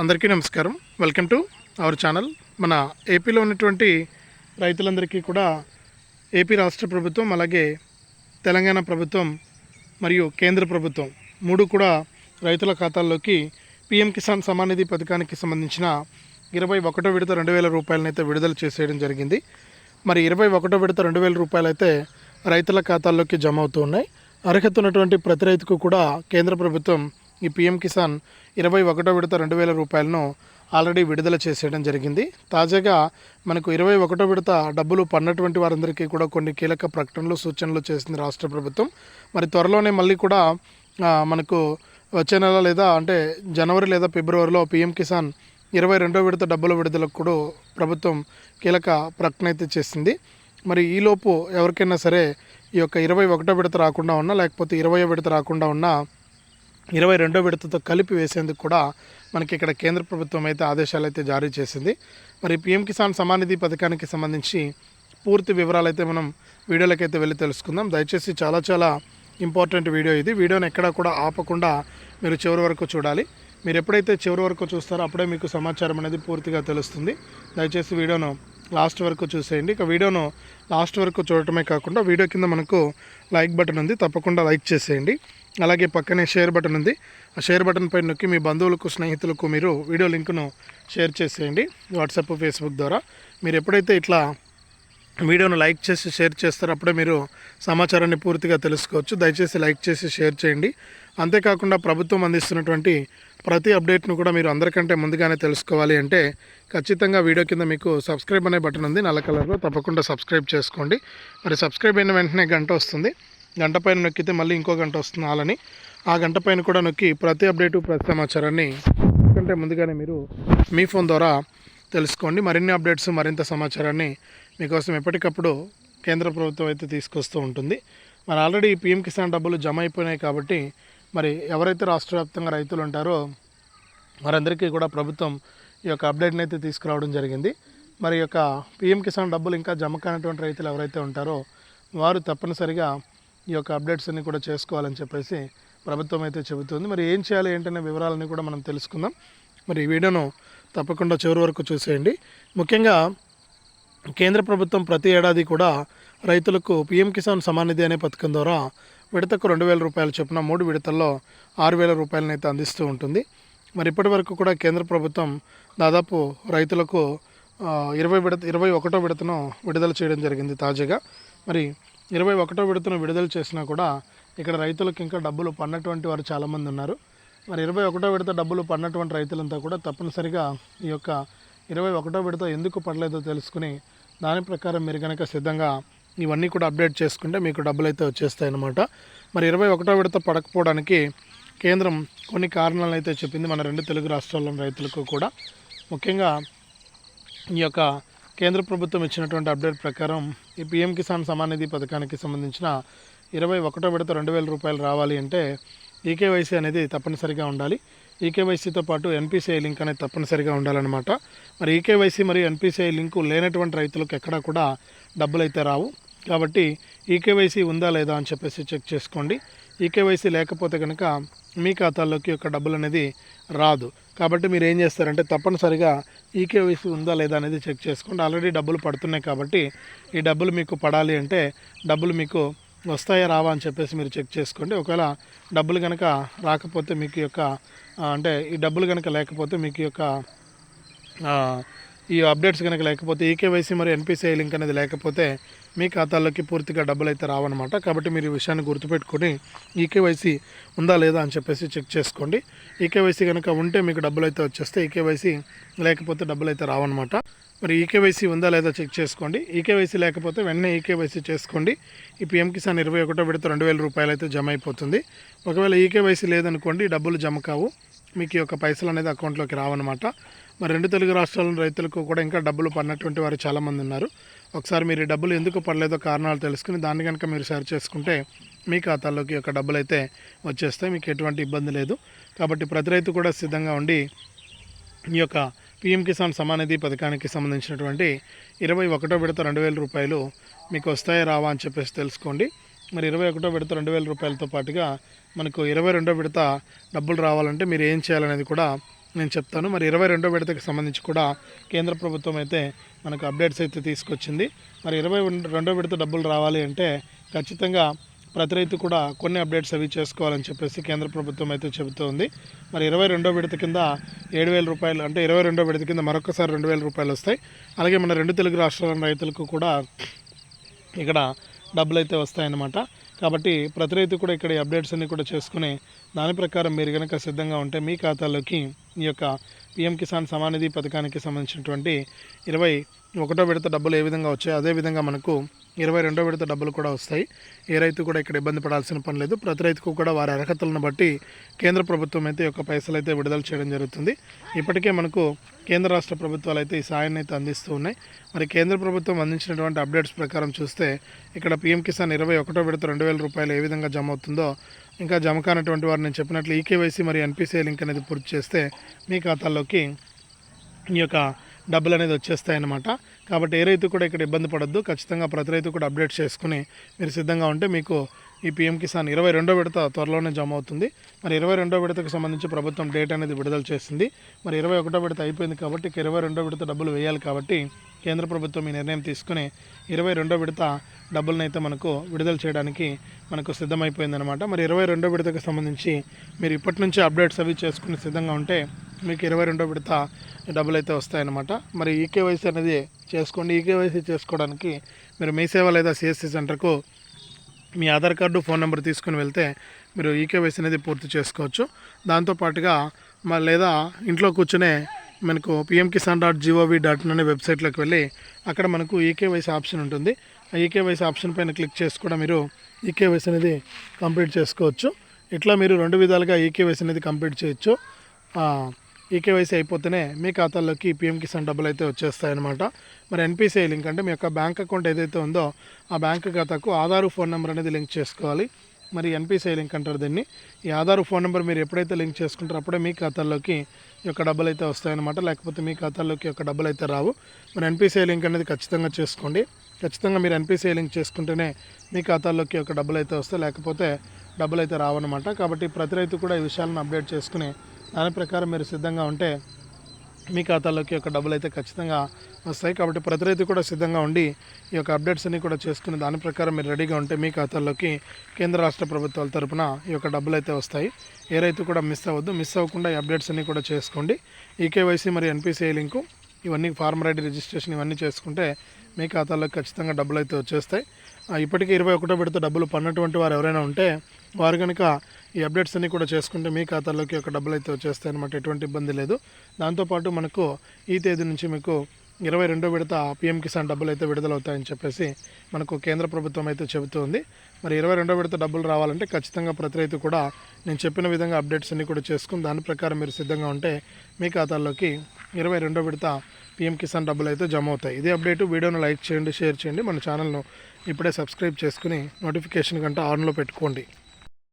అందరికీ నమస్కారం. Welcome to our channel మన ఏపీలో ఉన్నటువంటి రైతులందరికీ కూడా ఏపీ రాష్ట్ర ప్రభుత్వం అలాగే తెలంగాణ ప్రభుత్వం మరియు కేంద్ర ప్రభుత్వం మూడు కూడా రైతుల ఖాతాల్లోకి పిఎం కిసాన్ సమానిధి పథకానికి సంబంధించిన ఇరవై ఒకటో విడత రెండు వేల రూపాయలనైతే విడుదల చేసేయడం జరిగింది. మరి ఇరవై ఒకటో విడత రెండు వేల రూపాయలు అయితే రైతుల ఖాతాల్లోకి జమ అవుతూ ఉన్నాయి. అర్హత ఉన్నటువంటి ప్రతి రైతుకు కూడా కేంద్ర ప్రభుత్వం ఈ పిఎం కిసాన్ ఇరవై ఒకటో విడత రెండు వేల రూపాయలను ఆల్రెడీ విడుదల చేసేయడం జరిగింది. తాజాగా మనకు ఇరవై ఒకటో విడత డబ్బులు పడినటువంటి వారందరికీ కూడా కొన్ని కీలక ప్రకటనలు సూచనలు చేసింది రాష్ట్ర ప్రభుత్వం. మరి త్వరలోనే మళ్ళీ కూడా మనకు వచ్చే నెల లేదా అంటే జనవరి లేదా ఫిబ్రవరిలో పిఎం కిసాన్ ఇరవై రెండో విడత డబ్బుల విడుదలకు కూడా ప్రభుత్వం కీలక ప్రకటన అయితే చేసింది. మరి ఈలోపు ఎవరికైనా సరే ఈ యొక్క ఇరవై ఒకటో విడత రాకుండా ఉన్నా లేకపోతే ఇరవై విడత రాకుండా ఉన్నా ఇరవై రెండో విడతతో కలిపి వేసేందుకు కూడా మనకి ఇక్కడ కేంద్ర ప్రభుత్వం అయితే ఆదేశాలు అయితే జారీ చేసింది. మరి పిఎం కిసాన్ సమానిధి పథకానికి సంబంధించి పూర్తి వివరాలు అయితే మనం వీడియోలకైతే వెళ్ళి తెలుసుకుందాం. దయచేసి చాలా చాలా ఇంపార్టెంట్ వీడియో ఇది. వీడియోని ఎక్కడా కూడా ఆపకుండా మీరు చివరి వరకు చూడాలి. మీరు ఎప్పుడైతే చివరి వరకు చూస్తారో అప్పుడే మీకు సమాచారం అనేది పూర్తిగా తెలుస్తుంది. దయచేసి వీడియోను లాస్ట్ వరకు చూసేయండి. ఇక వీడియోను లాస్ట్ వరకు చూడటమే కాకుండా వీడియో కింద మనకు లైక్ బటన్ ఉంది. తప్పకుండా లైక్ చేసేయండి. అలాగే పక్కనే షేర్ బటన్ ఉంది. ఆ షేర్ బటన్ పైన నొక్కి మీ బంధువులకు స్నేహితులకు మీరు వీడియో లింకును షేర్ చేసేయండి. వాట్సాప్ ఫేస్బుక్ ద్వారా. మీరు ఎప్పుడైతే ఇట్లా వీడియోను లైక్ చేసి షేర్ చేస్తారు అప్పుడే మీరు సమాచారాన్ని పూర్తిగా తెలుసుకోవచ్చు. దయచేసి లైక్ చేసి షేర్ చేయండి. అంతేకాకుండా ప్రభుత్వం అందిస్తున్నటువంటి ప్రతి అప్డేట్ను కూడా మీరు అందరికంటే ముందుగానే తెలుసుకోవాలి అంటే ఖచ్చితంగా వీడియో కింద మీకు సబ్స్క్రైబ్ అనే బటన్ ఉంది. నల్ల కలర్లో తప్పకుండా సబ్స్క్రైబ్ చేసుకోండి. మరి సబ్స్క్రైబ్ అయిన వెంటనే గంట వస్తుంది. గంట పైన నొక్కితే మళ్ళీ ఇంకో గంట వస్తుంది అలాని ఆ గంట పైన కూడా నొక్కి ప్రతి అప్డేటు ప్రతి సమాచారాన్ని కంటే ముందుగానే మీరు మీ ఫోన్ ద్వారా తెలుసుకోండి. మరిన్ని అప్డేట్స్ మరింత సమాచారాన్ని మీకోసం ఎప్పటికప్పుడు కేంద్ర ప్రభుత్వం అయితే తీసుకొస్తూ ఉంటుంది. మరి ఆల్రెడీ పిఎం కిసాన్ డబ్బులు జమ అయిపోయినాయి కాబట్టి మరి ఎవరైతే రాష్ట్ర వ్యాప్తంగా రైతులు ఉంటారో వారందరికీ కూడా ప్రభుత్వం ఈ యొక్క అప్డేట్ని అయితే తీసుకురావడం జరిగింది. మరి యొక్క పిఎం కిసాన్ డబ్బులు ఇంకా జమ కానటువంటి రైతులు ఎవరైతే ఉంటారో వారు తప్పనిసరిగా ఈ యొక్క అప్డేట్స్ అన్ని కూడా చేసుకోవాలని చెప్పేసి ప్రభుత్వం అయితే చెబుతుంది. మరి ఏం చేయాలి ఏంటనే వివరాలని కూడా మనం తెలుసుకుందాం. మరి ఈ వీడియోను తప్పకుండా చివరి వరకు చూసేయండి. ముఖ్యంగా కేంద్ర ప్రభుత్వం ప్రతి ఏడాది కూడా రైతులకు పీఎం కిసాన్ సమానిధి అనే పథకం ద్వారా విడతకు రెండు వేల రూపాయలు చొప్పున మూడు విడతల్లో ఆరు వేల రూపాయలను అయితే అందిస్తూ ఉంటుంది. మరి ఇప్పటి వరకు కూడా కేంద్ర ప్రభుత్వం దాదాపు రైతులకు ఇరవై విడత ఇరవై ఒకటో విడతను విడుదల చేయడం జరిగింది తాజాగా. మరి ఇరవై ఒకటో విడతను విడుదల చేసినా కూడా ఇక్కడ రైతులకు ఇంకా డబ్బులు పన్నటువంటి వారు చాలామంది ఉన్నారు. మరి ఇరవై ఒకటో విడత డబ్బులు పడినటువంటి రైతులంతా కూడా తప్పనిసరిగా ఈ యొక్క ఇరవై ఒకటో విడత ఎందుకు పడలేదో తెలుసుకుని దాని ప్రకారం మీరు కనుక సిద్ధంగా ఇవన్నీ కూడా అప్డేట్ చేసుకుంటే మీకు డబ్బులు అయితే వచ్చేస్తాయి అన్నమాట మరి ఇరవై ఒకటో విడత పడకపోవడానికి కేంద్రం కొన్ని కారణాలు అయితే చెప్పింది మన రెండు తెలుగు రాష్ట్రాల్లోని రైతులకు కూడా. ముఖ్యంగా ఈ యొక్క కేంద్ర ప్రభుత్వం ఇచ్చినటువంటి అప్డేట్ ప్రకారం ఈ పిఎం కిసాన్ సమానిధి పథకానికి సంబంధించిన ఇరవై ఒకటో విడత రెండు వేల రూపాయలు రావాలి అంటే ఈకేవైసీ అనేది తప్పనిసరిగా ఉండాలి. ఈకేవైసీతో పాటు ఎన్పిసిఐ లింక్ అనేది తప్పనిసరిగా ఉండాలన్నమాట. మరి ఈకేవైసీ మరియు ఎన్పిసిఐ లింకు లేనటువంటి రైతులకు ఎక్కడా కూడా డబ్బులు అయితే రావు. కాబట్టి ఈకేవైసీ ఉందా లేదా అని చెప్పేసి చెక్ చేసుకోండి. ఈకేవైసీ లేకపోతే కనుక మీ ఖాతాలోకి యొక్క డబ్బులు అనేది రాదు. కాబట్టి మీరు ఏం చేస్తారంటే తప్పనిసరిగా ఈకేవైసీ ఉందా లేదా అనేది చెక్ చేసుకోండి. ఆల్రెడీ డబ్బులు పడుతున్నాయి కాబట్టి ఈ డబ్బులు మీకు పడాలి అంటే డబ్బులు మీకు వస్తాయా రావా అని చెప్పేసి మీరు చెక్ చేసుకోండి. ఒకవేళ డబ్బులు కనుక రాకపోతే మీకు యొక్క అంటే ఈ డబ్బులు కనుక లేకపోతే మీకు యొక్క ఈ అప్డేట్స్ కనుక లేకపోతే ఈకేవైసీ మరియు ఎన్పిసిఐ లింక్ అనేది లేకపోతే మీ ఖాతాల్లోకి పూర్తిగా డబ్బులు అయితే రావన్నమాట. కాబట్టి మీరు ఈ విషయాన్ని గుర్తుపెట్టుకొని ఈకేవైసీ ఉందా లేదా అని చెప్పేసి చెక్ చేసుకోండి. ఈకేవైసీ కనుక ఉంటే మీకు డబ్బులు అయితే వచ్చేస్తే ఈకేవైసీ లేకపోతే డబ్బులు అయితే రావన్నమాట. మరి ఈకేవైసీ ఉందా లేదా చెక్ చేసుకోండి. ఈకేవైసీ లేకపోతే వెంటనే ఈకేవైసీ చేసుకోండి. ఈ పిఎం కిసాన్ ఇరవై ఒకటో విడత రెండు వేల రూపాయలు అయితే జమ అయిపోతుంది. ఒకవేళ ఈకేవైసీ లేదనుకోండి డబ్బులు జమ కావు. మీకు యొక్క పైసలు అనేది అకౌంట్లోకి రావన్నమాట. మరి రెండు తెలుగు రాష్ట్రాల రైతులకు కూడా ఇంకా డబ్బులు పడినటువంటి వారు చాలామంది ఉన్నారు. ఒకసారి మీరు ఈ డబ్బులు ఎందుకు పడలేదో కారణాలు తెలుసుకుని దాన్ని కనుక మీరు షేర్ చేసుకుంటే మీ ఖాతాలోకి యొక్క డబ్బులు అయితే వచ్చేస్తాయి. మీకు ఎటువంటి ఇబ్బంది లేదు. కాబట్టి ప్రతి రైతు కూడా సిద్ధంగా ఉండి ఈ యొక్క పిఎం కిసాన్ సమానిధి పథకానికి సంబంధించినటువంటి ఇరవై ఒకటో విడత రెండు వేల రూపాయలు మీకు వస్తాయా రావా అని చెప్పేసి తెలుసుకోండి. మరి ఇరవై ఒకటో విడత రెండు వేల రూపాయలతో పాటుగా మనకు ఇరవై రెండో విడత డబ్బులు రావాలంటే మీరు ఏం చేయాలనేది కూడా నేను చెప్తాను. మరి ఇరవై రెండో విడతకి సంబంధించి కూడా కేంద్ర ప్రభుత్వం అయితే మనకు అప్డేట్స్ అయితే తీసుకొచ్చింది. మరి ఇరవై రెండో విడత డబ్బులు రావాలి అంటే ఖచ్చితంగా ప్రతి రైతు కూడా కొన్ని అప్డేట్స్ అవి చేసుకోవాలని చెప్పేసి కేంద్ర ప్రభుత్వం అయితే చెబుతోంది. మరి ఇరవై రెండో విడత కింద ఏడు వేల రూపాయలు అంటే ఇరవై రెండో విడత కింద మరొకసారి రెండు వేల రూపాయలు వస్తాయి. అలాగే మన రెండు తెలుగు రాష్ట్రాల రైతులకు కూడా ఇక్కడ డబ్బులు అయితే వస్తాయన్నమాట. కాబట్టి ప్రతి రైతు కూడా ఇక్కడ అప్డేట్స్ అన్ని కూడా చేసుకుని దాని ప్రకారం మీరు కనుక సిద్ధంగా ఉంటే మీ ఖాతాలోకి ఈ యొక్క పిఎం కిసాన్ సమానిధి పథకానికి సంబంధించినటువంటి ఇరవై ఒకటో విడత డబ్బులు ఏ విధంగా వచ్చాయో అదే విధంగా మనకు ఇరవై రెండో విడత డబ్బులు కూడా వస్తాయి. ఏ రైతు కూడా ఇక్కడ ఇబ్బంది పడాల్సిన పని లేదు. ప్రతి రైతుకు కూడా వారి అర్హతలను బట్టి కేంద్ర ప్రభుత్వం అయితే యొక్క పైసలు అయితే విడుదల చేయడం జరుగుతుంది. ఇప్పటికే మనకు కేంద్ర రాష్ట్ర ప్రభుత్వాలు అయితే ఈ సాయాన్ని అయితే అందిస్తూ ఉన్నాయి. మరి కేంద్ర ప్రభుత్వం అందించినటువంటి అప్డేట్స్ ప్రకారం చూస్తే ఇక్కడ పీఎం కిసాన్ ఇరవై ఒకటో విడత రెండు వేల రూపాయలు ఏ విధంగా జమ అవుతుందో ఇంకా జమ కానటువంటి వారు నేను చెప్పినట్లు ఈకేవైసీ మరియు ఎన్పిసిఐ లింక్ అనేది పూర్తి చేస్తే మీ ఖాతాల్లోకి ఈ యొక్క డబ్బులు అనేది వచ్చేస్తాయన్నమాట. కాబట్టి ఏ రైతు కూడా ఇక్కడ ఇబ్బంది పడద్దు. ఖచ్చితంగా ప్రతి రైతు కూడా అప్డేట్ చేసుకుని మీరు సిద్ధంగా ఉంటే మీకు ఈ పీఎం కిసాన్ ఇరవై రెండో విడత త్వరలోనే జమ అవుతుంది. మరి ఇరవై రెండో విడతకు సంబంధించి ప్రభుత్వం డేట్ అనేది విడుదల చేసింది. మరి ఇరవై ఒకటో విడత అయిపోయింది కాబట్టి ఇరవై రెండో విడత డబ్బులు వేయాలి కాబట్టి కేంద్ర ప్రభుత్వం ఈ నిర్ణయం తీసుకుని ఇరవై రెండో విడత డబ్బులనైతే అయితే మనకు విడుదల చేయడానికి మనకు సిద్ధమైపోయిందనమాట మరి ఇరవై రెండో విడతకు సంబంధించి మీరు ఇప్పటి నుంచి అప్డేట్స్ అవి చేసుకుని సిద్ధంగా ఉంటే మీకు ఇరవై రెండో విడత డబ్బులు అయితే వస్తాయన్నమాట. మరి ఈకేవైసీ అనేది చేసుకోండి. ఈకేవైసీ చేసుకోవడానికి మీరు మీ సేవ లేదా సిఎస్సి సెంటర్కు మీ ఆధార్ కార్డు ఫోన్ నెంబర్ తీసుకుని వెళ్తే మీరు ఈకేవైసీ అనేది పూర్తి చేసుకోవచ్చు. దాంతోపాటుగా మా లేదా ఇంట్లో కూర్చునే మనకు PM Kisan dot GOV dot అనే వెబ్సైట్లోకి వెళ్ళి అక్కడ మనకు ఈకేవైసీ ఆప్షన్ ఉంటుంది. ఆ ఈకేవైసీ ఆప్షన్ పైన క్లిక్ చేసి కూడా మీరు ఈకేవైసీ అనేది కంప్లీట్ చేసుకోవచ్చు. ఇట్లా మీరు రెండు విధాలుగా ఈకేవైసీ అనేది కంప్లీట్ చేయొచ్చు. ఈ కేవైసీ అయిపోతేనే మీ ఖాతాల్లోకి పిఎం కిసాన్ డబ్బులు అయితే వచ్చేస్తాయన్నమాట. మరి ఎన్పిసిఐ లింక్ అంటే మీ యొక్క బ్యాంక్ అకౌంట్ ఏదైతే ఉందో ఆ బ్యాంక్ ఖాతాకు ఆధార్ ఫోన్ నెంబర్ అనేది లింక్ చేసుకోవాలి. మరి ఎన్పిసిఐ లింక్ అంటారు దీన్ని. ఈ ఆధార్ ఫోన్ నెంబర్ మీరు ఎప్పుడైతే లింక్ చేసుకుంటారో అప్పుడే మీ ఖాతాల్లోకి ఈ యొక్క డబ్బులు అయితే వస్తాయన్నమాట. లేకపోతే మీ ఖాతాల్లోకి యొక్క డబ్బులు అయితే రావు. మరి ఎన్పిసిఐ లింక్ అనేది ఖచ్చితంగా చేసుకోండి. ఖచ్చితంగా మీరు ఎన్పిసిఐ లింక్ చేసుకుంటేనే మీ ఖాతాల్లోకి ఒక డబ్బులు అయితే వస్తాయి. లేకపోతే డబ్బులు అయితే రావన్నమాట. కాబట్టి ప్రతి రైతు కూడా ఈ విషయాలను అప్డేట్ చేసుకుని దాని ప్రకారం మీరు సిద్ధంగా ఉంటే మీ ఖాతాలోకి ఒక డబ్బులు అయితే ఖచ్చితంగా వస్తాయి. కాబట్టి ప్రతి రైతు కూడా సిద్ధంగా ఉండి ఈ యొక్క అప్డేట్స్ అన్ని కూడా చేసుకుని దాని ప్రకారం మీరు రెడీగా ఉంటే మీ ఖాతాల్లోకి కేంద్ర రాష్ట్ర ప్రభుత్వాల తరపున ఈ యొక్క డబ్బులు అయితే వస్తాయి. ఏ రైతు కూడా మిస్ అవ్వద్దు. మిస్ అవ్వకుండా ఈ అప్డేట్స్ అన్ని కూడా చేసుకోండి. ఈకేవైసీ మరియు ఎన్పిసిఐ లింకు ఇవన్నీ ఫార్మర్ ఐడి రిజిస్ట్రేషన్ ఇవన్నీ చేసుకుంటే మీ ఖాతాలోకి ఖచ్చితంగా డబ్బులు అయితే వచ్చేస్తాయి. ఆ, ఇప్పటికే ఇరవై ఒకటో విడత డబ్బులు పన్నటువంటి వారు ఎవరైనా ఉంటే వారు కనుక ఈ అప్డేట్స్ అన్నీ కూడా చేసుకుంటే మీ ఖాతాలోకి ఒక డబ్బులు అయితే వచ్చేస్తాయి అనమాట ఎటువంటి ఇబ్బంది లేదు. దాంతోపాటు మనకు ఈ తేదీ నుంచి మీకు ఇరవై రెండో విడత పిఎం కిసాన్ డబ్బులు అయితే విడుదలవుతాయని చెప్పేసి మనకు కేంద్ర ప్రభుత్వం అయితే చెబుతోంది. మరి ఇరవై రెండో విడత డబ్బులు రావాలంటే ఖచ్చితంగా ప్రతి రైతు కూడా నేను చెప్పిన విధంగా అప్డేట్స్ అన్ని కూడా చేసుకుని దాని ప్రకారం మీరు సిద్ధంగా ఉంటే మీ ఖాతాల్లోకి ఇరవై రెండో విడత పిఎం కిసాన్ డబ్బులు అయితే జమ అవుతాయి. ఇదే అప్డేట్. వీడియోను లైక్ చేయండి షేర్ చేయండి. మన ఛానల్ను ఇప్పుడే సబ్స్క్రైబ్ చేసుకుని నోటిఫికేషన్ గంట ఆన్లో పెట్టుకోండి.